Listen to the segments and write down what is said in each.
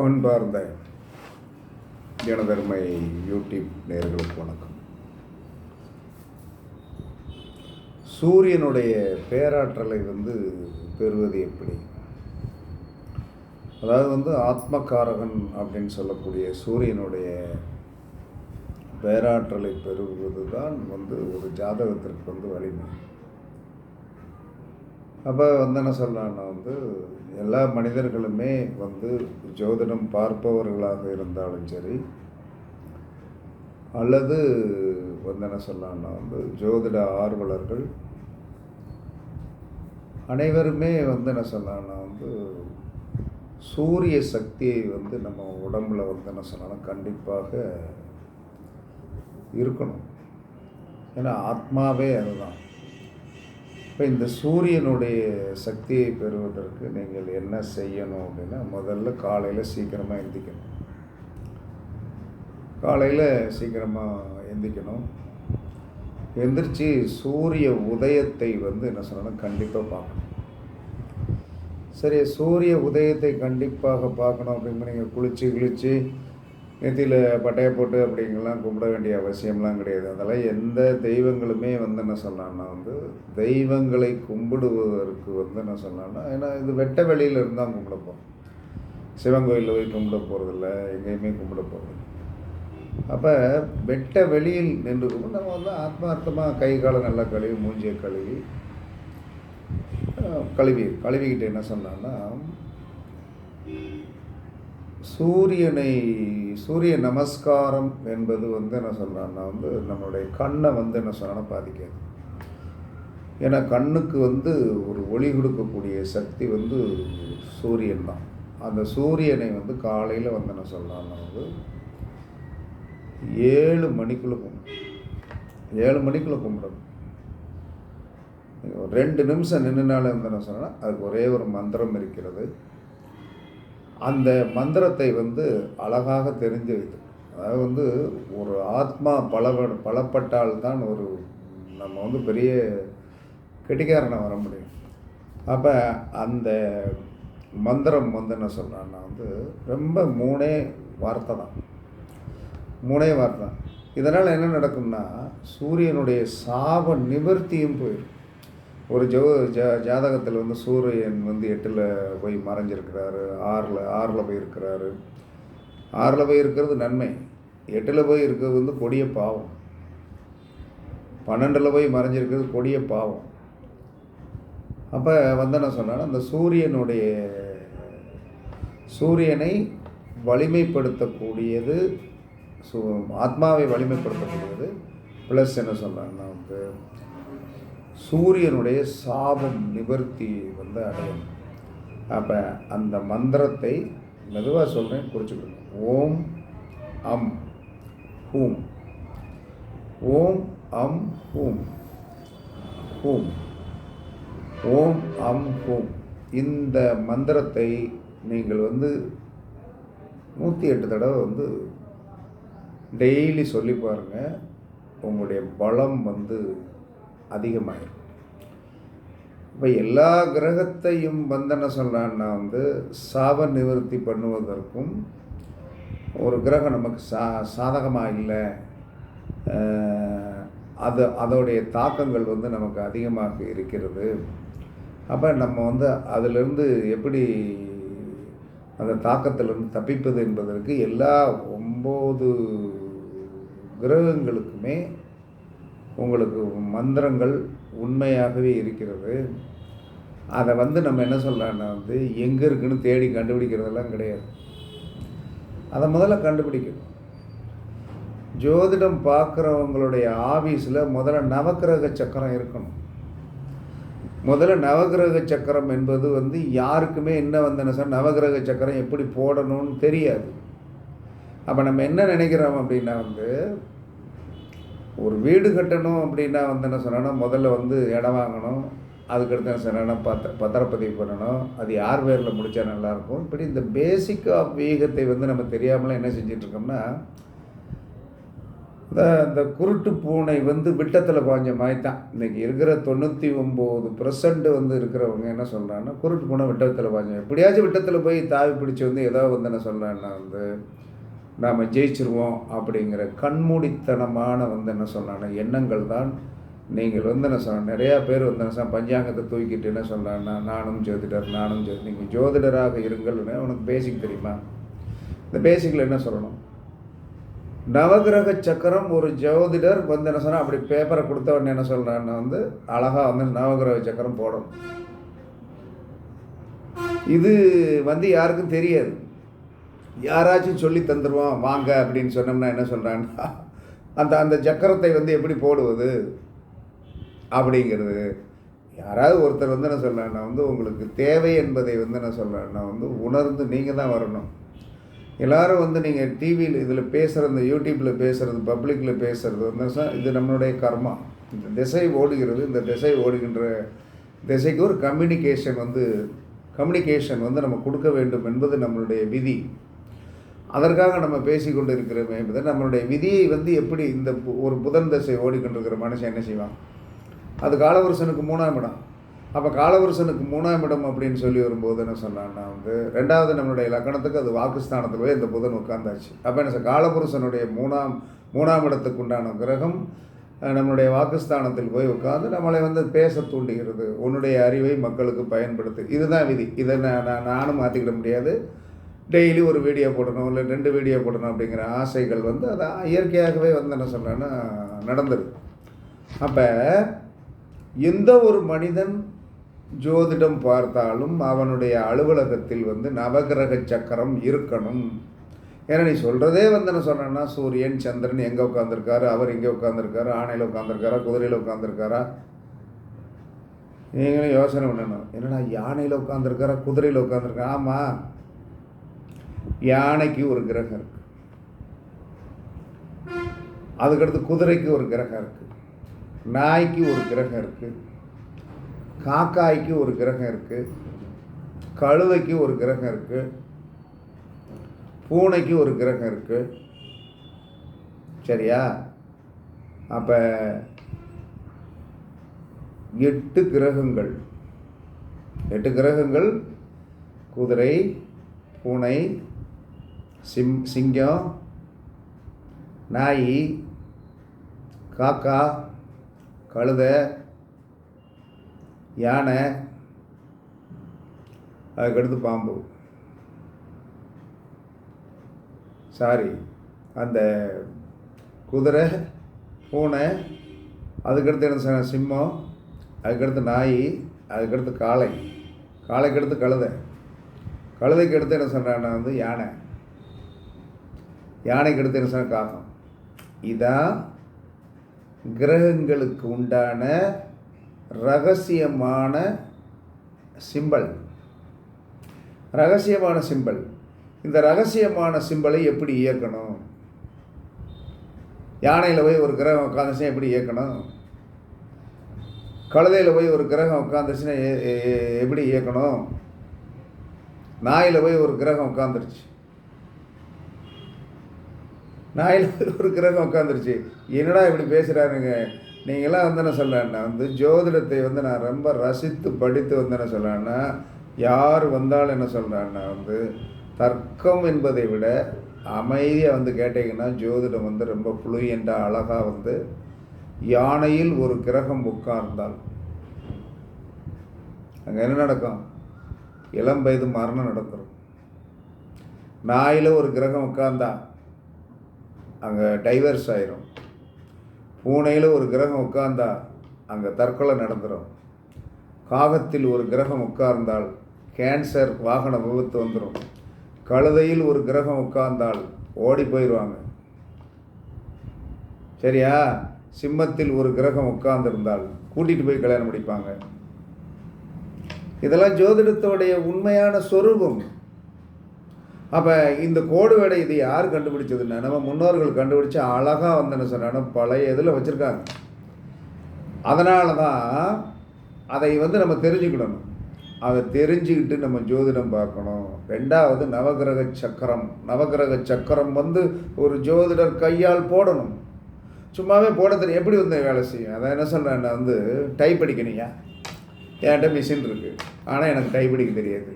அன்பார்ந்த எனதருமை யூடியூப் நேர்களுக்கு வணக்கம். சூரியனுடைய பேராற்றலை வந்து பெறுவது எப்படி? அதாவது வந்து ஆத்மகாரகன் அப்படின்னு சொல்லக்கூடிய சூரியனுடைய பேராற்றலை பெறுவது தான் வந்து ஒரு ஜாதகத்திற்கு வந்து வலிமை. அப்போ வந்து என்ன சொல்லலாம்னா வந்து எல்லா மனிதர்களுமே வந்து ஜோதிடம் பார்ப்பவர்களாக இருந்தாலும் சரி அல்லது வந்து என்ன சொல்லலாம்னா வந்து ஜோதிட ஆர்வலர்கள் அனைவருமே வந்து என்ன சொல்லலாம்னா வந்து சூரிய சக்தியை வந்து நம்ம உடம்புல வந்து என்ன சொல்லலாம் கண்டிப்பாக இருக்கணும். ஏன்னா ஆத்மாவே அதுதான். இப்போ இந்த சூரியனுடைய சக்தியை பெறுவதற்கு நீங்கள் என்ன செய்யணும் அப்படின்னா முதல்ல காலையில் சீக்கிரமாக எந்திக்கணும். காலையில் சீக்கிரமாக எந்திக்கணும். எந்திரிச்சு சூரிய உதயத்தை வந்து என்ன சொல்லணும்? கண்டிப்பாக பார்க்கணும். சரி சூரிய உதயத்தை கண்டிப்பாக பார்க்கணும் அப்படின்னு நீங்கள் குளித்து கிழித்து நெத்தியில் பட்டையை போட்டு அப்படிங்கலாம் கும்பிட வேண்டிய அவசியம்லாம் கிடையாது. அதெல்லாம் எந்த தெய்வங்களுமே வந்து என்ன சொல்லலாம்னா வந்து தெய்வங்களை கும்பிடுவதற்கு வந்து என்ன சொல்லலாம்னா ஏன்னா இது வெட்ட வெளியில் இருந்தால் கும்பிடப்போம் சிவன் கோயிலில் போய் கும்பிட போகிறதில்ல எங்கேயுமே கும்பிட போகிறது அப்போ வெட்ட வெளியில் நின்று கும்பிட்டு நம்ம வந்து ஆத்மார்த்தமாக கை காலை நல்லா கழுவி மூஞ்சியை கழுவி கழுவி கழுவிக்கிட்டு என்ன சொன்னான்னா சூரியனை சூரிய நமஸ்காரம் என்பது வந்து என்ன சொல்கிறான்னா வந்து நம்மளுடைய கண்ணை வந்து என்ன சொன்னா பாதிக்காது. ஏன்னா கண்ணுக்கு வந்து ஒரு ஒளி கொடுக்கக்கூடிய சக்தி வந்து சூரியன் தான். அந்த சூரியனை வந்து காலையில் வந்து என்ன சொல்கிறான்னா வந்து ஏழு மணிக்குள்ளே கும்பிடும் ஏழு மணிக்குள்ளே கும்பிடணும் ரெண்டு நிமிஷம் நின்றுனாலே வந்து என்ன சொன்னால் அதுக்கு ஒரே ஒரு மந்திரம் இருக்கிறது. அந்த மந்திரத்தை வந்து அழகாக தெரிஞ்சு வைத்து அதாவது வந்து ஒரு ஆத்மா பல பலப்பட்டால்தான் ஒரு நம்ம வந்து பெரிய கெட்டிக்காரனை வர முடியும். அப்போ அந்த மந்திரம் வந்து என்ன சொல்கிறான்னா வந்து ரொம்ப மூணே வார்த்தை தான். மூணே வார்த்தை தான். இதனால் என்ன நடக்கும்னா சூரியனுடைய சாப நிவர்த்தியும் போயிடும். ஒரு ஜோ ஜா ஜாதகத்தில் வந்து சூரியன் வந்து எட்டில் போய் மறைஞ்சிருக்கிறாரு ஆறில் ஆறில் போய் இருக்கிறாரு. ஆறில் போய் இருக்கிறது நன்மை. எட்டில் போய் இருக்கிறது வந்து கொடிய பாவம். பன்னெண்டில் போய் மறைஞ்சிருக்கிறது கொடிய பாவம். அப்போ வந்து என்ன சொன்னால் அந்த சூரியனுடைய சூரியனை வலிமைப்படுத்தக்கூடியது சு ஆத்மாவை வலிமைப்படுத்தக்கூடியது ப்ளஸ் என்ன சொல்கிறாங்கன்னா வந்து சூரியனுடைய சாபம் நிவர்த்தி வந்து அடையும். அப்போ அந்த மந்திரத்தை மெதுவாக சொல்கிறேன் குறிச்சுக்கணும் ஓம் அம் ஹூம். ஓம் அம் ஹூம். ஹூம். ஓம் அம் ஹூம். இந்த மந்திரத்தை நீங்கள் வந்து நூற்றி எட்டு தடவை வந்து டெய்லி சொல்லி பாருங்கள் உங்களுடைய பலம் வந்து அதிகமாகிடும் இப்போ எல்லா கிரகத்தையும் வந்து என்ன வந்து சாப நிவர்த்தி பண்ணுவதற்கும் ஒரு கிரகம் நமக்கு சா சாதகமாக இல்லை அது அதோடைய தாக்கங்கள் வந்து நமக்கு அதிகமாக இருக்கிறது. அப்போ நம்ம வந்து அதிலிருந்து எப்படி அந்த தாக்கத்திலிருந்து தப்பிப்பது என்பதற்கு எல்லா ஒம்பது கிரகங்களுக்குமே உங்களுக்கு மந்திரங்கள் உண்மையாகவே இருக்கிறது. அதை வந்து நம்ம என்ன சொல்லலாம்னா வந்து எங்கே இருக்குன்னு தேடி கண்டுபிடிக்கிறதெல்லாம் கிடையாது. அதை முதல்ல கண்டுபிடிக்கணும். ஜோதிடம் பார்க்குறவங்களுடைய ஆஃபீஸில் முதல்ல நவக்கிரக சக்கரம் இருக்கணும். முதல்ல நவகிரக சக்கரம் என்பது வந்து யாருக்குமே என்ன வந்தன சார் நவகிரக சக்கரம் எப்படி போடணும்னு தெரியாது. அப்போ நம்ம என்ன நினைக்கிறோம் அப்படின்னா வந்து ஒரு வீடு கட்டணும் அப்படின்னா வந்து என்ன சொன்னால் முதல்ல வந்து இடம் வாங்கணும் அதுக்கடுத்து என்ன சொன்னால் பத்த பத்திரப்பதிவு பண்ணணும். அது யார் பேரில் முடித்தா நல்லாயிருக்கும். இப்படி இந்த பேசிக் ஆஃப் வீகத்தை வந்து நம்ம தெரியாமலாம் என்ன செஞ்சிட்ருக்கோம்னா இந்த இந்த குருட்டு பூனை வந்து விட்டத்தில் பாஞ்ச மாதிரி தான் இன்றைக்கி இருக்கிற தொண்ணூற்றி ஒம்பது பர்சன்ட் வந்து இருக்கிறவங்க என்ன சொல்கிறாங்கன்னா குருட்டு பூனை விட்டத்தில் பாஞ்ச எப்படியாச்சும் விட்டத்தில் போய் தாவி பிடிச்சி வந்து ஏதோ வந்து என்ன சொல்கிறான்னா வந்து நாம் ஜெயிச்சிருவோம் அப்படிங்கிற கண்மூடித்தனமான வந்து என்ன சொல்கிறாங்கன்னா எண்ணங்கள் தான் நீங்கள் வந்து என்ன சொன்ன நிறையா பேர் வந்து என்ன பஞ்சாங்கத்தை தூக்கிட்டு என்ன சொல்கிறாங்கன்னா நானும் ஜோதிடர் நானும் ஜோதி நீங்கள் ஜோதிடராக இருங்கள்னு உனக்கு பேசிக் தெரியுமா? இந்த பேசிக்கில் என்ன சொல்லணும்? நவகிரக சக்கரம் ஒரு ஜோதிடர் வந்து என்ன சொன்னால் அப்படி பேப்பரை கொடுத்தவன் என்ன சொல்கிறான்னு வந்து அழகாக வந்து நவகிரக சக்கரம் போடணும். இது வந்து யாருக்கும் தெரியாது. யாராச்சும் சொல்லி தந்துடுவோம் வாங்க அப்படின்னு சொன்னோம்னா என்ன சொல்கிறாங்கன்னா அந்த அந்த சக்கரத்தை வந்து எப்படி போடுவது அப்படிங்கிறது. யாராவது ஒருத்தர் வந்து என்ன நான் வந்து உங்களுக்கு தேவை என்பதை வந்து என்ன நான் வந்து உணர்ந்து நீங்கள் தான் வரணும். எல்லோரும் வந்து நீங்கள் டிவியில் இதில் பேசுகிற இந்த யூடியூப்பில் பேசுகிறது பப்ளிக்கில் பேசுகிறது வந்து இது நம்மளுடைய கர்மா. இந்த திசை ஓடுகிறது இந்த திசை ஓடுகின்ற திசைக்கு ஒரு கம்யூனிகேஷன் வந்து கம்யூனிகேஷன் வந்து நம்ம கொடுக்க வேண்டும் என்பது நம்மளுடைய விதி. அதற்காக நம்ம பேசிக்கொண்டு இருக்கிறோமே என்பது நம்மளுடைய விதியை வந்து எப்படி இந்த பு- ஒரு புதன் தசை ஓடிக்கொண்டிருக்கிற மனுஷன் என்ன செய்வான்? அது காலவருஷனுக்கு மூணாம் இடம். அப்போ காலவருஷனுக்கு மூணாம் இடம் அப்படின்னு சொல்லி வரும்போது என்ன சொன்னான்னா வந்து ரெண்டாவது நம்மளுடைய லக்கணத்துக்கு அது வாக்குஸ்தானத்தில் போய் இந்த புதன் உட்கார்ந்தாச்சு. அப்போ என்ன சார் காலபுருஷனுடைய மூணாம் மூணாம் இடத்துக்கு உண்டான கிரகம் நம்மளுடைய வாக்குஸ்தானத்தில் போய் உட்காந்து நம்மளை வந்து பேச தூண்டுகிறது. உன்னுடைய அறிவை மக்களுக்கு பயன்படுத்து. இதுதான் விதி. இதை நான் நான் நானும் மாற்றிக்கிட முடியாது. டெய்லி ஒரு வீடியோ போடணும் இல்லை ரெண்டு வீடியோ போடணும் அப்படிங்கிற ஆசைகள் வந்து அது இயற்கையாகவே வந்து என்ன சொல்கிறேன்னா நடந்தது. அப்போ எந்த ஒரு மனிதன் ஜோதிடம் பார்த்தாலும் அவனுடைய அலுவலகத்தில் வந்து நவகிரக சக்கரம் இருக்கணும். ஏன்னா நீ சொல்கிறதே வந்து என்ன சொன்னேன்னா சூரியன் சந்திரன் எங்கே உட்காந்துருக்காரு அவர் எங்கே உட்காந்துருக்காரு ஆணையில் உட்காந்துருக்காரா குதிரையில் உட்காந்துருக்காரா நீங்களும் யோசனை பண்ணணும். என்னடா யானையில் உட்காந்துருக்காரா குதிரையில் உட்காந்துருக்கா ஆமாம் யானைக்கு ஒரு கிரகம் இருக்கு. அதுக்கடுத்து குதிரைக்கு ஒரு கிரகம் இருக்கு. நாய்க்கு ஒரு கிரகம் இருக்கு. காக்காய்க்கு ஒரு கிரகம் இருக்கு. கழுதைக்கு ஒரு கிரகம் இருக்கு. பூனைக்கு ஒரு கிரகம் இருக்கு. சரியா? அப்போ எட்டு கிரகங்கள். எட்டு கிரகங்கள் குதிரை பூனை சிம் சிங்கம் நாய் காக்கா கழுதை யானை அதுக்கடுத்து பாம்பு. சாரி அந்த குதிரை பூனை அதுக்கடுத்து என்ன சிம்மம் அதுக்கடுத்து நாய் அதுக்கடுத்து காளை. காளைக்கு அடுத்து கழுதை. கழுதைக்கு அடுத்து என்ன சொன்னான்னா வந்து யானை. யானைக்கு அடுத்து என்ன காகம் இதான் கிரகங்களுக்கு உண்டான ரகசியமான சிம்பல். ரகசியமான சிம்பல். இந்த ரகசியமான சிம்பலை எப்படி இயக்கணும்? யானையில் போய் ஒரு கிரகம் உட்காந்துச்சுன்னா எப்படி இயக்கணும்? கழுதையில் போய் ஒரு கிரகம் உட்காந்துச்சுன்னா எப்படி இயக்கணும்? நாயில் போய் ஒரு கிரகம் உட்காந்துருச்சு நாயில் ஒரு கிரகம் உட்காந்துருச்சு என்னடா இப்படி பேசுகிறாருங்க நீங்களாம் வந்து என்ன சொல்லலான்னா வந்து ஜோதிடத்தை வந்து நான் ரொம்ப ரசித்து படித்து வந்து என்ன சொல்லலான்னா யார் வந்தாலும் என்ன சொல்கிறான்னா வந்து தர்க்கம் என்பதை விட அமைதியாக வந்து கேட்டிங்கன்னா ஜோதிடம் வந்து ரொம்ப ஃப்ளூயண்ட்டாக அழகாக வந்து யானையில் ஒரு கிரகம் உட்கார்ந்தால். அங்கே என்ன நடக்கும்? இளம் வயது மரணம் நடந்துடும் நாயில் ஒரு கிரகம் உட்கார்ந்தா அங்கே டைவர்ஸ் ஆயிரும். பூனையில் ஒரு கிரகம் உட்கார்ந்தா அங்கே தற்கொலை நடந்துடும் காகத்தில் ஒரு கிரகம் உட்கார்ந்தால் கேன்சர் வாகன விபத்து வந்துடும் கழுதையில் ஒரு கிரகம் உட்கார்ந்தால் ஓடி போயிடுவாங்க சரியா? சிம்மத்தில் ஒரு கிரகம் உட்கார்ந்திருந்தால் கூட்டிகிட்டு போய் கல்யாணம் முடிப்பாங்க. இதெல்லாம் ஜோதிடத்தோடைய உண்மையான சொரூபம். அப்போ இந்த கோடு வேடை இது யார் கண்டுபிடிச்சதுன்னா நம்ம முன்னோர்கள் கண்டுபிடிச்சு அழகாக வந்து என்ன சொன்னாங்கன்னா பழைய இதில் வச்சுருக்காங்க. அதனால தான் அதை வந்து நம்ம தெரிஞ்சுக்கிடணும். அதை தெரிஞ்சுக்கிட்டு நம்ம ஜோதிடம் பார்க்கணும். ரெண்டாவது நவகிரக சக்கரம். நவகிரக சக்கரம் வந்து ஒரு ஜோதிடர் கையால் போடணும். சும்மாவே போட தெரியும். எப்படி வந்து வேலை செய்யும்? அதான் என்ன சொல்கிறேன் நான் வந்து டைப் அடிக்கணியா என்கிட்ட மிஷின் இருக்குது ஆனால் எனக்கு டைப் அடிக்க தெரியாது.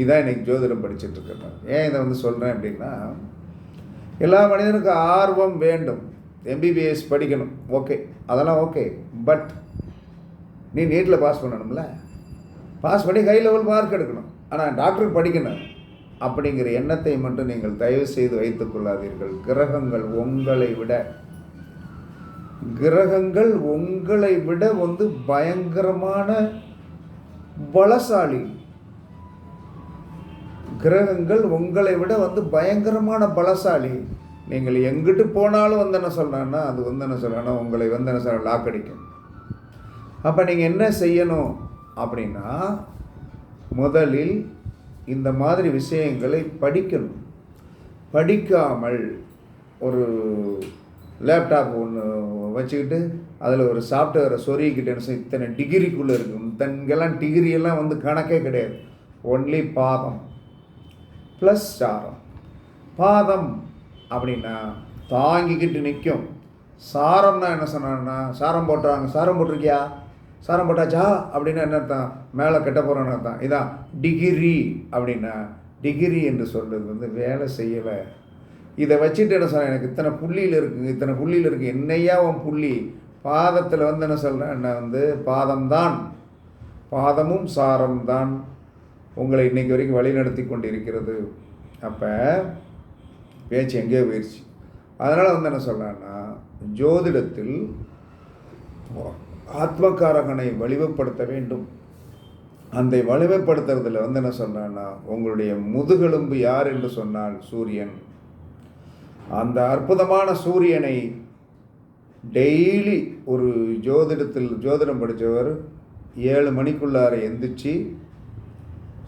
இதான் இன்னைக்கு ஜோதிடம் படிச்சுட்டு இருக்கேன் ஏன் இதை வந்து சொல்கிறேன் அப்படின்னா எல்லா மனிதனுக்கும் ஆர்வம் வேண்டும். எம்பிபிஎஸ் படிக்கணும். ஓகே அதெல்லாம் ஓகே பட் நீ நீட்டில் பாஸ் பண்ணணும்ல? பாஸ் பண்ணி ஹை லெவல் மார்க் எடுக்கணும். ஆனால் டாக்டருக்கு படிக்கணும். அப்படிங்கிற எண்ணத்தை மட்டும் நீங்கள் தயவு செய்து வைத்துக் கொள்ளாதீர்கள். கிரகங்கள் உங்களை விட கிரகங்கள் உங்களை விட வந்து பயங்கரமான பலசாலி. கிரகங்கள் உங்களை விட வந்து பயங்கரமான பலசாலி. நீங்கள் எங்கிட்டு போனாலும் வந்து என்ன சொல்கிறேன்னா அது வந்து என்ன சொல்கிறேன்னா உங்களை வந்து என்ன சொல்ற லாக் அடிக்கும். அப்போ நீங்கள் என்ன செய்யணும் அப்படின்னா முதலில் இந்த மாதிரி விஷயங்களை படிக்கணும். படிக்காமல் ஒரு லேப்டாப் ஒன்று வச்சுக்கிட்டு அதில் ஒரு சாஃப்ட்வேரை சொருகிக்கிட்டேன்னு சொல்லி இத்தனை டிகிரிக்குள்ளே இருக்கும் தங்கெல்லாம் டிகிரியெல்லாம் வந்து கணக்கே கிடையாது. ஒன்லி பாதம் ப்ளஸ் சாரம் பாதம் அப்படின்னா தாங்கிக்கிட்டு நிற்கும் சாரம்னா என்ன சொன்னான்னா சாரம் போட்டுறாங்க சாரம் போட்டிருக்கியா? சாரம் போட்டாச்சா? அப்படின்னா என்ன அர்த்தம்? மேலே கெட்ட போகிறோன்னு அர்த்தம். இதான் டிகிரி அப்படின்னா டிகிரி என்று சொல்கிறது வந்து வேலை செய்யலை. இதை வச்சுட்டு என்ன சொல்கிறேன் எனக்கு இத்தனை புள்ளியில் இருக்குது இத்தனை புள்ளியில் இருக்குது என்னையா உன் புள்ளி? பாதத்தில் வந்து என்ன சொல்கிறேன் என்ன வந்து பாதம்தான். பாதமும் சாரம்தான். உங்களை இன்றைக்கி வரைக்கும் வழிநடத்தி கொண்டிருக்கிறது. அப்போ பேச்சு எங்கேயோ போயிடுச்சு அதனால் வந்து என்ன சொல்கிறேன்னா ஜோதிடத்தில் ஆத்மகாரகனை வலிமைப்படுத்த வேண்டும். அந்த வலிமைப்படுத்துறதுல வந்து என்ன சொல்கிறேன்னா உங்களுடைய முதுகெலும்பு யார் என்று சொன்னால் சூரியன். அந்த அற்புதமான சூரியனை டெய்லி ஒரு ஜோதிடத்தில் ஜோதிடம் படித்தவர் ஏழு மணிக்குள்ளார எந்திரிச்சு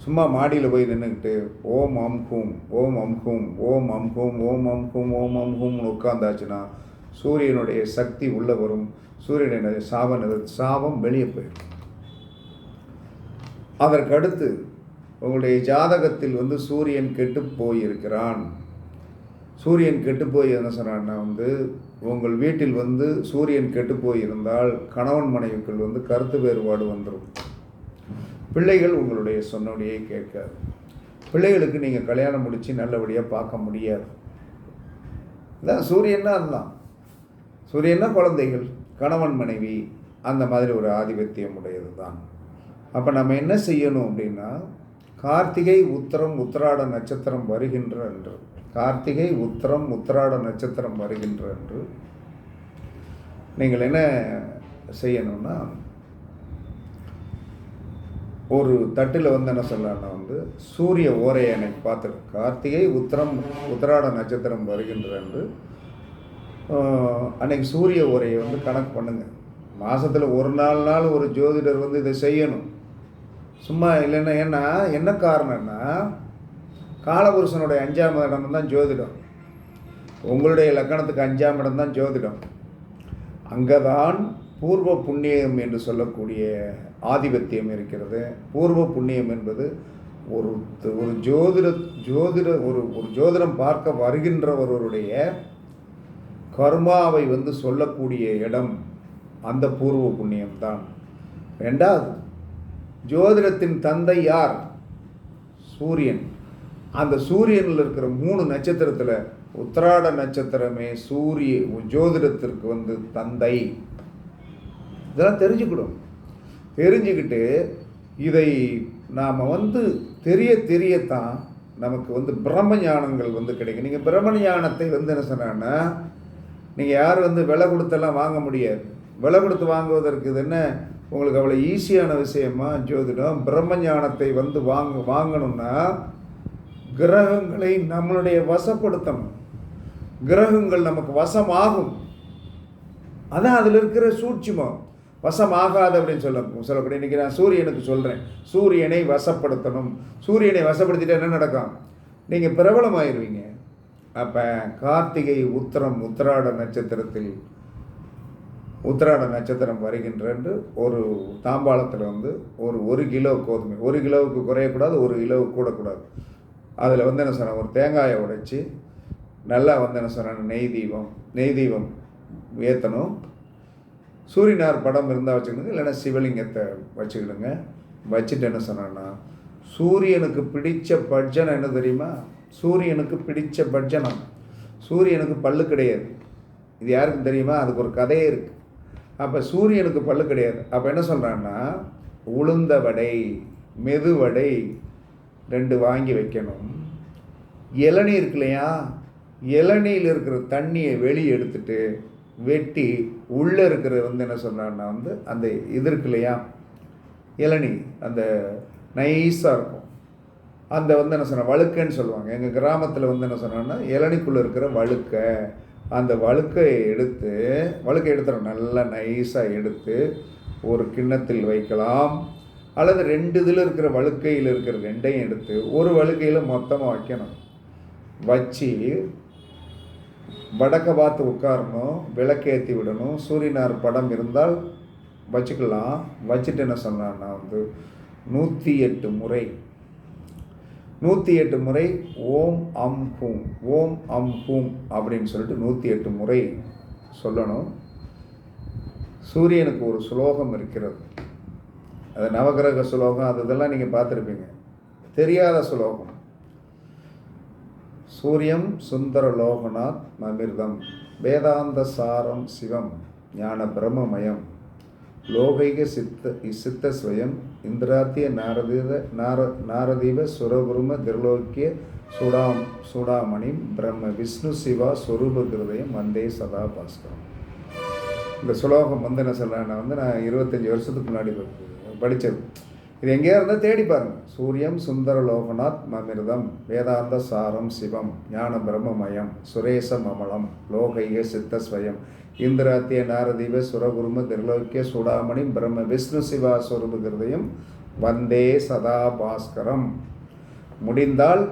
சும்மா மாடியில் போய் நின்றுக்கிட்டு ஓம் அம் ஹூம் ஓம் அம் ஹூம் ஓம் அம் ஹூம் ஓம் அம் ஹூம் ஓம் அம் ஹூம்னு உட்காந்தாச்சுன்னா சூரியனுடைய சக்தி உள்ளே வரும். சூரியனுடைய சாபம் சாபம் வெளியே போயிடும். அதற்கு அடுத்து உங்களுடைய ஜாதகத்தில் வந்து சூரியன் கெட்டு போயிருக்கிறான். சூரியன் கெட்டு போய் என்ன சொன்னான்னா வந்து உங்கள் வீட்டில் வந்து சூரியன் கெட்டு போயிருந்தால் கணவன் மனைவிக்குள் வந்து கருத்து வேறுபாடு வந்துடும் பிள்ளைகள் உங்களுடைய சொன்னபடியே கேட்காது. பிள்ளைகளுக்கு நீங்கள் கல்யாணம் முடித்து நல்லபடியாக பார்க்க முடியாது. இதான் சூரியன்னா அதுதான். சூரியன்னா குழந்தைகள் கணவன் மனைவி அந்த மாதிரி ஒரு ஆதிபத்தியம் உடையது தான் அப்போ நம்ம என்ன செய்யணும் அப்படின்னா கார்த்திகை உத்திரம் உத்திராட நட்சத்திரம் வருகின்ற என்று கார்த்திகை உத்திரம் உத்திராட நட்சத்திரம் வருகின்ற என்று நீங்கள் என்ன செய்யணும்னா ஒரு தட்டில் வந்து என்ன சொல்லலாம்னா வந்து சூரிய ஓரையை அன்னைக்கு பார்த்துட்டு கார்த்திகை உத்திரம் உத்தராட நட்சத்திரம் வருகின்ற என்று அன்னைக்கு சூரிய ஓரையை வந்து கணக்கு பண்ணுங்க. மாதத்தில் ஒரு நாலு நாள் ஒரு ஜோதிடர் வந்து இதை செய்யணும். சும்மா இல்லைன்னா ஏன்னா என்ன காரணம்னா காலபுருஷனுடைய அஞ்சாம் இடம் தான் ஜோதிடம். உங்களுடைய லக்கணத்துக்கு அஞ்சாம் இடம் தான் ஜோதிடம். அங்கதான் பூர்வ புண்ணியம் என்று சொல்லக்கூடிய ஆதிபத்தியம் இருக்கிறது. பூர்வ புண்ணியம் என்பது ஒரு ஒரு ஜோதிட ஜோதிட ஒரு ஒரு ஜோதிடம் பார்க்க வருகின்றவருடைய கர்மாவை வந்து சொல்லக்கூடிய இடம் அந்த பூர்வ புண்ணியம் தான் ரெண்டாவது ஜோதிடத்தின் தந்தை யார்? சூரியன். அந்த சூரியனில் இருக்கிற மூணு நட்சத்திரத்தில் உத்திராட நட்சத்திரமே சூரிய ஜோதிடத்திற்கு வந்து தந்தை. இதெல்லாம் தெரிஞ்சுக்கணும் தெரிஞ்சுக்கிட்டு இதை நாம் வந்து தெரிய தெரியத்தான் நமக்கு வந்து பிரம்ம ஞானங்கள் வந்து கிடைக்கும். நீங்கள் பிரம்ம ஞானத்தை வந்து என்ன சொன்னான்னா நீங்கள் யார் வந்து விலை கொடுத்தெல்லாம் வாங்க முடியாது. விலை கொடுத்து வாங்குவதற்கு இது என்ன? உங்களுக்கு அவ்வளோ ஈஸியான விஷயமா? ஜோதிடம் பிரம்ம ஞானத்தை வந்து வாங்க வாங்கணும்னா கிரகங்களை நம்மளுடைய வசப்படுத்தணும். கிரகங்கள் நமக்கு வசமாகும். அதான் அதில் இருக்கிற சூட்சிமம். வசமாகாது அப்படின்னு சொல்ல சொல்லக்கூடிய. இன்றைக்கி நான் சூரியனுக்கு சொல்கிறேன் சூரியனை வசப்படுத்தணும். சூரியனை வசப்படுத்திட்டு என்ன நடக்கும்? நீங்கள் பிரபலமாயிருவீங்க. அப்போ கார்த்திகை உத்திரம் உத்திராட நட்சத்திரத்தில் உத்திராட நட்சத்திரம் வருகின்றன்று ஒரு தாம்பாளத்தில் வந்து ஒரு ஒரு கிலோ கோதுமை. ஒரு கிலோவுக்கு குறையக்கூடாது ஒரு கிலோவுக்கு கூடக்கூடாது. அதில் வந்து என்ன சொன்ன ஒரு தேங்காயை உடைச்சி நல்லா வந்து என்ன சொல்கிறேன் நெய் தீபம் நெய் தீபம் ஏற்றணும் சூரியனார் படம் இருந்தால் வச்சுக்கிடுங்க இல்லைன்னா சிவலிங்கத்தை வச்சுக்கிடுங்க. வச்சுட்டு என்ன சொன்னேன்னா சூரியனுக்கு பிடித்த பட்ஜனம் என்ன தெரியுமா? சூரியனுக்கு பிடித்த பட்ஜனம். சூரியனுக்கு பல்லு கிடையாது. இது யாருக்கும் தெரியுமா? அதுக்கு ஒரு கதையே இருக்குது அப்போ சூரியனுக்கு பல்லு கிடையாது. அப்போ என்ன சொல்கிறான்னா உளுந்த வடை மெதுவடை ரெண்டு வாங்கி வைக்கணும். இளநீ இருக்கு இல்லையா இளநீயில் இருக்கிற தண்ணியை வெளியே எடுத்துட்டு வெட்டி உள்ளே இருக்கிற வந்து என்ன சொல்கிறான்னா வந்து அந்த இது இருக்கு இல்லையா இளநி அந்த நைஸாக இருக்கும். அந்த வந்து என்ன சொன்ன வழுக்கன்னு சொல்லுவாங்க. எங்கள் கிராமத்தில் வந்து என்ன சொன்னோன்னா இளநிக்குள்ளே இருக்கிற வழுக்கை அந்த வழுக்கை எடுத்து வழுக்கை எடுத்துறோம் நல்லா நைஸாக எடுத்து ஒரு கிண்ணத்தில் வைக்கலாம். அல்லது ரெண்டு இதில் இருக்கிற வழுக்கையில் இருக்கிற ரெண்டையும் எடுத்து ஒரு வழுக்கையில் மொத்தமாக வைக்கணும். வச்சு வடக்க பார்த்து உட்காரணும் விளக்கேற்றி விடணும். சூரியனார் படம் இருந்தால் வச்சுக்கலாம். வச்சுட்டு என்ன சொன்னான்னா வந்து நூற்றி எட்டு முறை. நூற்றி எட்டு முறை ஓம் அம் ஹூம். ஓம் அம் ஹூம் அப்படின்னு சொல்லிட்டு நூற்றி எட்டு முறை சொல்லணும். சூரியனுக்கு ஒரு சுலோகம் இருக்கிறது. அது நவகிரக சுலோகம் அது இதெல்லாம் நீங்கள் பார்த்துருப்பீங்க. தெரியாத சுலோகம். சூரியம் சுந்தர லோகநாத் மமிர்தம் வேதாந்த சாரம் சிவம் ஞான பிரம்மமயம் லோகைக சித்த சித்த ஸ்வயம் இந்திராத்திய நாரதீத நார நாரதீவ சுரபுரும திருலோக்கிய சுடாம் சூடாமணி பிரம்ம விஷ்ணு சிவா ஸ்வரூப கிருதயம் வந்தே சதா பாஸ்கரம். இந்த சுலோகம் வந்து என்ன சொல்கிறேன் வந்து நான் இருபத்தஞ்சி வருஷத்துக்கு முன்னாடி படித்தது இது எங்கேயா இருந்தால் தேடி பாருங்க. சூரியம் சுந்தர லோகநாத் மமிர்தம் வேதாந்த சாரம் சிவம் ஞான பிரம்மமயம் சுரேச மமலம் லோகைய சித்தஸ்வயம் இந்திராத்திய நாரதீப சுரகுரும திருலோக்கிய சூடாமணி பிரம்ம விஷ்ணு சிவா சொருபு கிருதயம் வந்தே சதா பாஸ்கரம். முடிந்தால்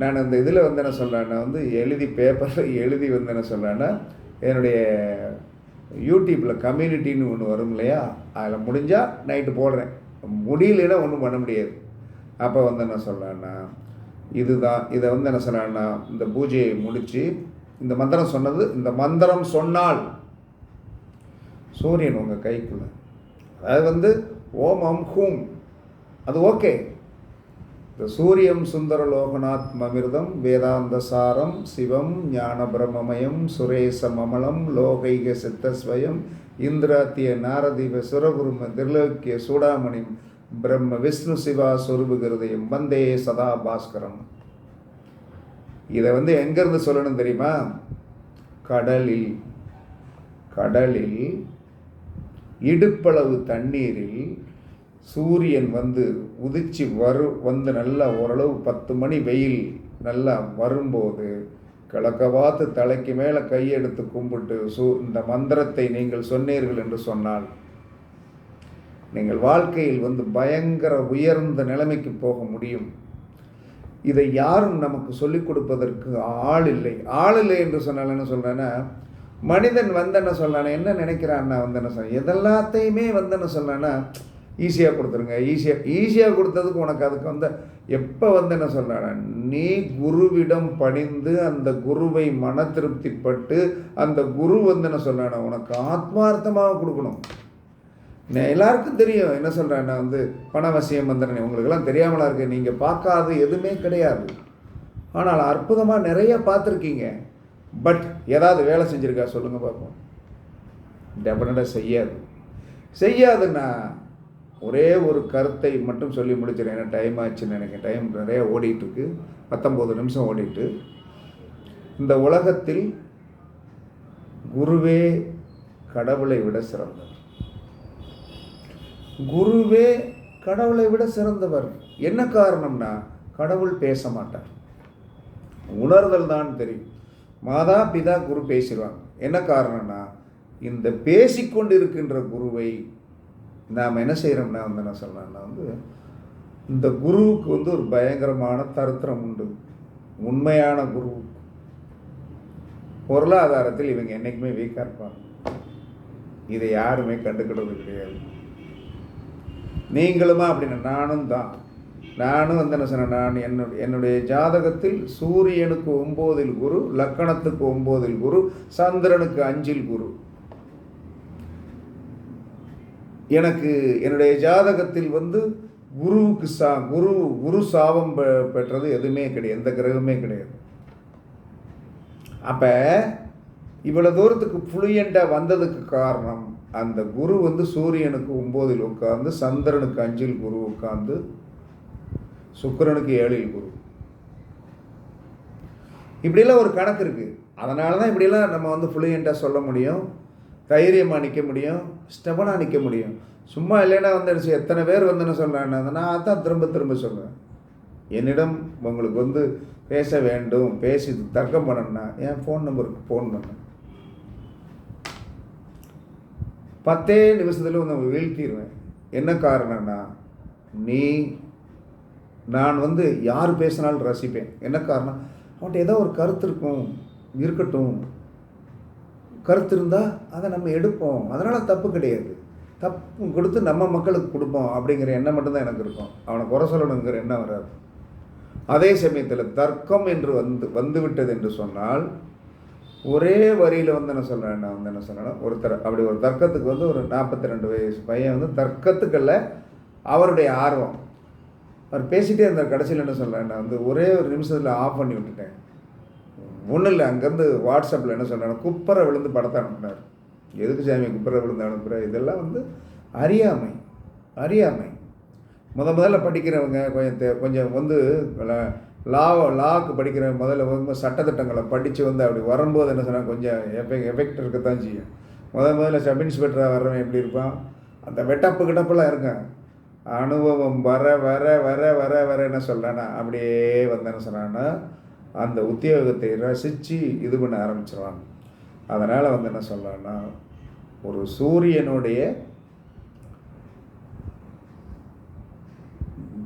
நான் அந்த இதில் வந்து என்ன சொல்கிறேன்னா வந்து எழுதி பேப்பரில் எழுதி வந்து என்ன சொல்கிறேன்னா என்னுடைய யூடியூப்பில் கம்யூனிட்டின்னு ஒன்று வரும் இல்லையா? அதில் முடிஞ்சால் நைட்டு போடுறேன். முடியலன்னா ஒன்றும் பண்ண முடியாது. அப்போ வந்து என்ன சொல்கிறேன்னா இதுதான் இதை வந்து என்ன சொல்கிறேன்னா இந்த பூஜையை முடித்து இந்த மந்திரம் சொன்னது இந்த மந்திரம் சொன்னால் சூரியன் உங்கள் கைக்குள்ள. அது வந்து ஓமம் ஹூம். அது ஓகே. இந்த சூரியம் சுந்தர லோகநாத் மமிர்தம் வேதாந்த சாரம் சிவம் ஞான பிரம்மமயம் சுரேச மமலம் லோகைக சித்தஸ்வயம் இந்திராத்திய நாரதீப சுரகுரும திருலோக்கிய சூடாமணி பிரம்ம விஷ்ணு சிவா சொருபுகிறதையும் வந்தே சதா பாஸ்கரம். இதை வந்து எங்கேருந்து சொல்லணும் தெரியுமா? கடலில். கடலில் இடுப்பளவு தண்ணீரில் சூரியன் வந்து உதிச்சு வரு வந்து நல்லா ஓரளவு பத்து மணி வெயில் நல்லா வரும்போது கிழக்க பார்த்து தலைக்கு மேலே கையெடுத்து கும்பிட்டு சு இந்த மந்திரத்தை நீங்கள் சொன்னீர்கள் என்று சொன்னால் நீங்கள் வாழ்க்கையில் வந்து பயங்கர உயர்ந்த நிலைமைக்கு போக முடியும். இதை யாரும் நமக்கு சொல்லிக் கொடுப்பதற்கு ஆள் இல்லை. ஆள் இல்லை என்று சொன்னால் என்ன சொல்கிறேன்னா மனிதன் வந்து என்ன சொல்கிறானே என்ன நினைக்கிறான்னா வந்து என்ன சொல்ல எதெல்லாத்தையுமே வந்து என்ன சொல்கிறேன்னா ஈஸியாக கொடுத்துருங்க. ஈஸியாக ஈஸியாக கொடுத்ததுக்கு உனக்கு அதுக்கு வந்து எப்போ வந்து என்ன சொல்கிறேன் நீ குருவிடம் பணிந்து அந்த குருவை மன திருப்திப்பட்டு அந்த குரு வந்து என்ன சொல்கிறேன் உனக்கு ஆத்மார்த்தமாக கொடுக்கணும். நான் எல்லாருக்கும் தெரியும் என்ன சொல்கிறேன் நான் வந்து பணவசியம் வந்துடுறேன் உங்களுக்கெல்லாம் தெரியாமலாம் இருக்கு நீங்கள் பார்க்காது எதுவுமே கிடையாது. ஆனால் அற்புதமாக நிறைய பார்த்துருக்கீங்க. பட் ஏதாவது வேலை செஞ்சுருக்கா? சொல்லுங்கள் பார்ப்போம். டெஃபினட்டாக செய்யாது. செய்யாதுன்னா ஒரே ஒரு கருத்தை மட்டும் சொல்லி முடிச்சிடறேன் ஏன்னா டைம் ஆச்சுன்னு நினைக்கிறேன். டைம் நிறைய ஓடிட்டுருக்கு. பத்தொம்போது நிமிஷம் ஓடிட்டு. இந்த உலகத்தில் குருவே கடவுளை விட சிறந்தவர். குருவே கடவுளை விட சிறந்தவர். என்ன காரணம்னா கடவுள் பேச மாட்டார். உணர்தல் தான் தெரியும். மாதா பிதா குரு பேசிடுவாங்க என்ன காரணம்னா இந்த பேசிக்கொண்டு இருக்கின்ற குருவை நாம் என்ன செய்கிறோம்னா வந்து என்ன சொல்லலாம்னா வந்து இந்த குருவுக்கு வந்து ஒரு பயங்கரமான தருத்திரம் உண்டு. உண்மையான குரு. பொருளாதாரத்தில் இவங்க என்றைக்குமே வீக்காக இருப்பாங்க. இதை யாருமே கண்டுக்கிறது கிடையாது. நீங்களுமா அப்படின்னு நானும் தான். நானும் வந்து என்ன சொன்னேன் நான் என்னுடைய என்னுடைய ஜாதகத்தில் சூரியனுக்கு ஒம்போதில் குரு லக்கணத்துக்கு ஒம்போதில் குரு சந்திரனுக்கு அஞ்சில் குரு. எனக்கு என்னுடைய ஜாதகத்தில் வந்து குருவுக்கு சா குரு குரு சாபம் பெ- பெற்றது எதுவுமே கிடையாது. எந்த கிரகமே கிடையாது. அப்போ இவ்வளோ தூரத்துக்கு ஃப்ளூயண்ட்டாக வந்ததுக்கு காரணம் அந்த குரு வந்து சூரியனுக்கு ஒம்போதில் உட்கார்ந்து சந்திரனுக்கு அஞ்சில் குரு உட்கார்ந்து சுக்கிரனுக்கு ஏழில் குரு. இப்படியெல்லாம் ஒரு கணக்கு இருக்குது அதனால தான் இப்படிலாம் நம்ம வந்து ஃப்ளூயண்ட்டாக சொல்ல முடியும் தைரியமாக நிற்க முடியும் ஸ்டெபனாக நிற்க முடியும். சும்மா இல்லைன்னா வந்துடுச்சு எத்தனை பேர் வந்துன்னு என்ன நான் அதான் திரும்ப திரும்ப சொல்கிறேன் என்னிடம் உங்களுக்கு வந்து பேச வேண்டும். பேசி தர்க்கம் பண்ணணும்னா என் ஃபோன் நம்பருக்கு ஃபோன் பண்ணு. பத்தே நிமிஷத்தில் வந்து அவங்க வீழ்த்திடுவேன் என்ன காரணம்னா நீ நான் வந்து யார் பேசினாலும் ரசிப்பேன். என்ன காரணம்? அவன்கிட்ட ஏதோ ஒரு கருத்து இருக்கும் இருக்கட்டும். கருத்து இருந்தால் அதை நம்ம எடுப்போம். அதனால் தப்பு கிடையாது. தப்பு கொடுத்து நம்ம மக்களுக்கு கொடுப்போம் அப்படிங்கிற எண்ணம் மட்டும்தான் எனக்கு இருக்கும். அவனை குறை சொல்லணுங்கிற எண்ணம் வராது. அதே சமயத்தில் தர்க்கம் என்று வந்து வந்துவிட்டது என்று சொன்னால் ஒரே வரியில் வந்து என்ன சொல்கிறேன் நான் வந்து என்ன சொன்னேன்னா ஒருத்தர் அப்படி ஒரு தர்க்கத்துக்கு வந்து ஒரு நாற்பத்தி ரெண்டு வயசு பையன் வந்து தர்க்கத்துக்கல்ல அவருடைய ஆர்வம். அவர் பேசிகிட்டே இருந்தார். கடைசியில் என்ன சொல்கிறேன் நான் வந்து ஒரே ஒரு நிமிஷத்தில் ஆஃப் பண்ணி விட்டுட்டேன். ஒன்றும் இல்லை அங்கேருந்து வாட்ஸ்அப்பில் என்ன சொல்கிறேன் குப்பரை விழுந்து படத்தை அனுப்புனார். எதுக்கு சாமி குப்பரை விழுந்து அனுப்புகிற இதெல்லாம் வந்து அறியாமை அறியாமை. முத முதல்ல படிக்கிறவங்க கொஞ்சம் தே- கொஞ்சம் வந்து லா லாக்கு படிக்கிற முதல்ல வந்து சட்டத்திட்டங்களை படித்து வந்து அப்படி வரும்போது என்ன சொன்னால் கொஞ்சம் எஃபெக்ட் எஃபெக்ட் இருக்கத்தான் செய்யும். முத முதல்ல சப் இன்ஸ்பெக்டராக வர்றவன் எப்படி இருப்பான்? அந்த வெட்டப்பு கிடப்பெல்லாம் இருங்க அனுபவம் வர வர வர வர வர என்ன சொல்கிறேன்னா அப்படியே வந்து என்ன சொன்னான்னா அந்த உத்தியோகத்தை ரசித்து இது பண்ண ஆரம்பிச்சிருவாங்க அதனால் வந்து என்ன சொல்லலாம்னா ஒரு சூரியனுடைய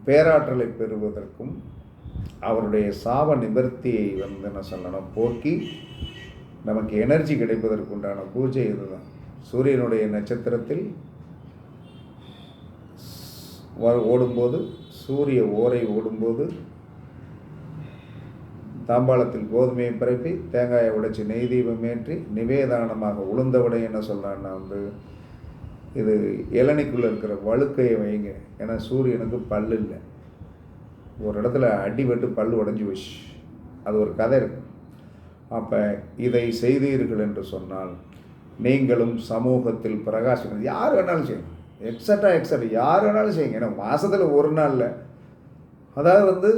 பேராற்றலை பெறுவதற்கும் அவருடைய சாப நிவர்த்தியை வந்து என்ன சொல்லணும் போக்கி நமக்கு எனர்ஜி கிடைப்பதற்குண்டான பூஜை இதுதான். சூரியனுடைய நட்சத்திரத்தில் ஓடும்போது சூரிய ஓரை ஓடும்போது தாம்பாளத்தில் கோதுமையை பரப்பி தேங்காயை உடைச்சி நெய் தீபம் ஏற்றி நிவேதானமாக உளுந்தவடை என்ன சொல்கிறான்னா வந்து இது இளநிக்குள்ளே இருக்கிற வழுக்கையை வைங்க. ஏன்னா சூரியனுக்கு பல் இல்லை. ஒரு இடத்துல அடிபட்டு பல் உடஞ்சி வச்சு அது ஒரு கதை இருக்கு. அப்போ இதை செய்தீர்கள் என்று சொன்னால் நீங்களும் சமூகத்தில் பிரகாசம் யார் வேணாலும் செய்யுங்க. எக்ஸட்ரா எக்ஸட்ரா யார் வேணாலும் செய்யுங்க. ஏன்னா மாதத்தில் ஒரு நாளில். அதாவது வந்து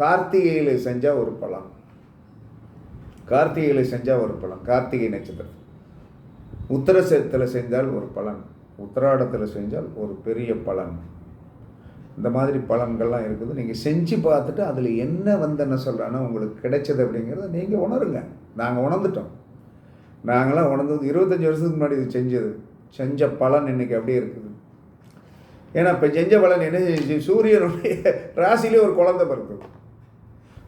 கார்த்திகையில் செஞ்சால் ஒரு பழம். கார்த்திகையில் செஞ்சால் ஒரு பழம். கார்த்திகை நட்சத்திரம். உத்தரசத்தில் செஞ்சால் ஒரு பலன் உத்தராடத்தில் செஞ்சால் ஒரு பெரிய பலன் இந்த மாதிரி பலன்கள்லாம் இருக்குது. நீங்கள் செஞ்சு பார்த்துட்டு அதில் என்ன வந்து என்ன சொல்கிறான்னா உங்களுக்கு கிடைச்சது அப்படிங்கிறத நீங்கள் உணருங்க. நாங்கள் உணர்ந்துட்டோம். நாங்களாம் உணர்ந்தது இருபத்தஞ்சி வருஷத்துக்கு முன்னாடி இது செஞ்சது. செஞ்ச பலன் இன்றைக்கி அப்படியே இருக்குது. ஏன்னா இப்போ செஞ்ச பலன் என்ன செஞ்சு சூரியனுடைய ராசிலே ஒரு குழந்தை பிறக்குது.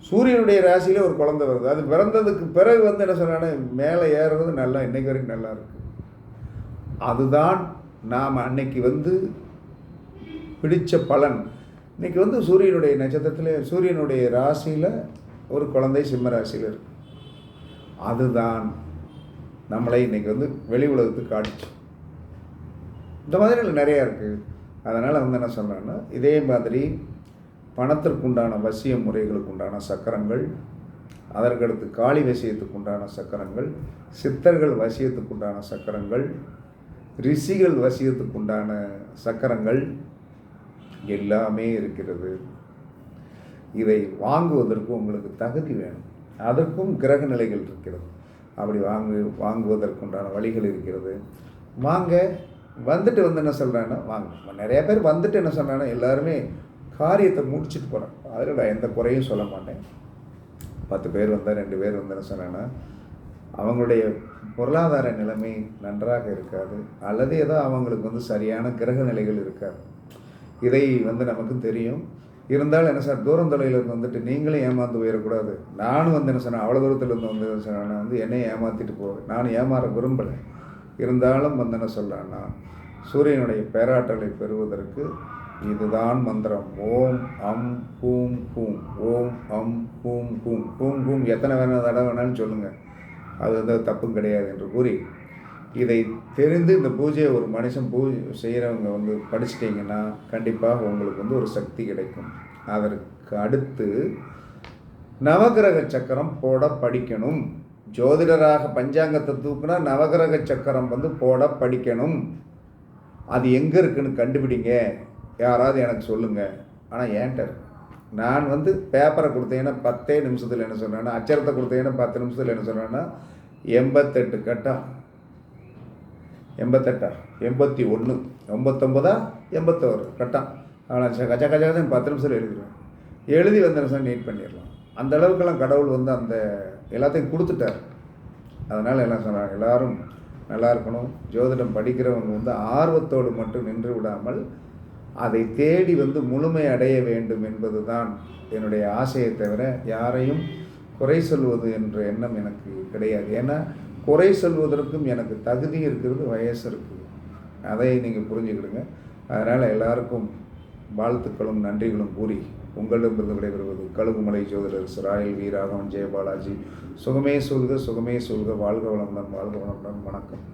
சூரியனுடைய ராசியிலே ஒரு குழந்தை வருது. அது பிறந்ததுக்கு பிறகு வந்து என்ன சொன்னானே மேலே ஏறுறது நல்லா இன்னைக்கு வரைக்கும் நல்லா இருக்கு. அதுதான் நாம் அன்னைக்கு வந்து பிடித்த பலன். இன்னைக்கு வந்து சூரியனுடைய நட்சத்திரத்தில் சூரியனுடைய ராசியில் ஒரு குழந்தை சிம்ம ராசியில் இருக்கு. அதுதான் நம்மளை இன்னைக்கு வந்து வெளி உலகத்துக்கு காட்டுச்சு. இந்த மாதிரி நிறையா இருக்குது அதனால் வந்து என்ன சொல்கிறேன்னா இதே மாதிரி பணத்திற்குண்டான வசிய முறைகளுக்கு உண்டான சக்கரங்கள் அதற்கடுத்து காளி வசியத்துக்கு உண்டான சக்கரங்கள் சித்தர்கள் வசியத்துக்கு உண்டான சக்கரங்கள் ரிஷிகள் வசியத்துக்குண்டான சக்கரங்கள் எல்லாமே இருக்கிறது. இதை வாங்குவதற்கு உங்களுக்கு தகுதி வேணும். அதற்கும் கிரக நிலைகள் இருக்கிறது. அப்படி வாங்கு வாங்குவதற்குண்டான வழிகள் இருக்கிறது. வாங்க வந்துட்டு வந்து என்ன சொல்கிறாங்கன்னா வாங்க. நிறையா பேர் வந்துட்டு என்ன சொல்கிறாங்கன்னா எல்லாருமே காரியத்தை முடிச்சுட்டு போகிறேன் அதில் நான் எந்த குறையும் சொல்ல மாட்டேன். பத்து பேர் வந்தால் ரெண்டு பேர் வந்து என்ன சொன்னேன்னா அவங்களுடைய பொருளாதார நிலைமை நன்றாக இருக்காது. அல்லது ஏதோ அவங்களுக்கு வந்து சரியான கிரக நிலைகள் இருக்காது. இதை வந்து நமக்கு தெரியும். இருந்தாலும் என்ன சார் தூரம் தொலைவில் வந்துட்டு நீங்களும் ஏமாந்து போயிடக்கூடாது. நானும் வந்து என்ன சொன்னேன் அவ்வளோ தூரத்தில் இருந்து வந்து என்ன சொன்னேன்னா வந்து என்னையும் ஏமாற்றிட்டு போவேன் நானும் ஏமாற விரும்பலை. இருந்தாலும் வந்து என்ன சொல்லலான்னா சூரியனுடைய பேராற்றலை பெறுவதற்கு இதுதான் மந்திரம். ஓம் அம் பூம் பூம் ஓம் அம் பூம் பூம் பூம் பூம் எத்தனை வேணால் தடவை வேணாலும் சொல்லுங்கள் அது வந்து தப்பும் கிடையாது என்று கூறி இதை தெரிந்து இந்த பூஜையை ஒரு மனுஷன் பூஜை செய்கிறவங்க வந்து படிச்சிட்டிங்கன்னா கண்டிப்பாக உங்களுக்கு வந்து ஒரு சக்தி கிடைக்கும். அதற்கு அடுத்து நவகிரக சக்கரம் போட படிக்கணும். ஜோதிடராக பஞ்சாங்கத்தை தூக்குனா நவகிரக சக்கரம் வந்து போட படிக்கணும். அது எங்கே இருக்குன்னு கண்டுபிடிங்க. யாராவது எனக்கு சொல்லுங்கள் ஆனால் ஏன்ட்ட நான் வந்து பேப்பரை கொடுத்தேன்னா பத்தே நிமிஷத்தில் என்ன சொன்னேன்னா அச்சரத்தை கொடுத்தேன்னா பத்து நிமிஷத்தில் என்ன சொன்னேன்னா எண்பத்தெட்டு கட்டா? எண்பத்தெட்டா? எண்பத்தி ஒன்று எண்பத்தொம்பதா எண்பத்தோரு கட்டம் ஆனால் கச்ச கச்ச கச்சன்னு பத்து நிமிஷத்தில் எழுதிடுவேன் எழுதி வந்த நிமிஷம் நீட் பண்ணிடலாம். அந்த அளவுக்கெல்லாம் கடவுள் வந்து அந்த எல்லாத்தையும் கொடுத்துட்டார். அதனால் என்ன சொன்னாங்க எல்லோரும் நல்லா இருக்கணும். ஜோதிடம் படிக்கிறவங்க வந்து ஆர்வத்தோடு மட்டும் நின்று விடாமல் அதை தேடி வந்து முழுமை அடைய வேண்டும் என்பது தான் என்னுடைய ஆசையை தவிர யாரையும் குறை சொல்வது என்ற எண்ணம் எனக்கு கிடையாது. ஏன்னா குறை சொல்வதற்கும் எனக்கு தகுதி இருக்கிறது வயசு இருக்குது. அதை நீங்கள் புரிஞ்சுக்கிடுங்க. அதனால் எல்லாருக்கும் வாழ்த்துக்களும் நன்றிகளும் கூறி உங்களிடமிருந்து விடைபெறுவது கழுகுமலை ஜோதிடர் ராயல் வீராகவன் ஜெயபாலாஜி. சுகமே சொல்க சுகமே சொல்க வாழ்க வளமுடன் வாழ்க வளமுடன். வணக்கம்.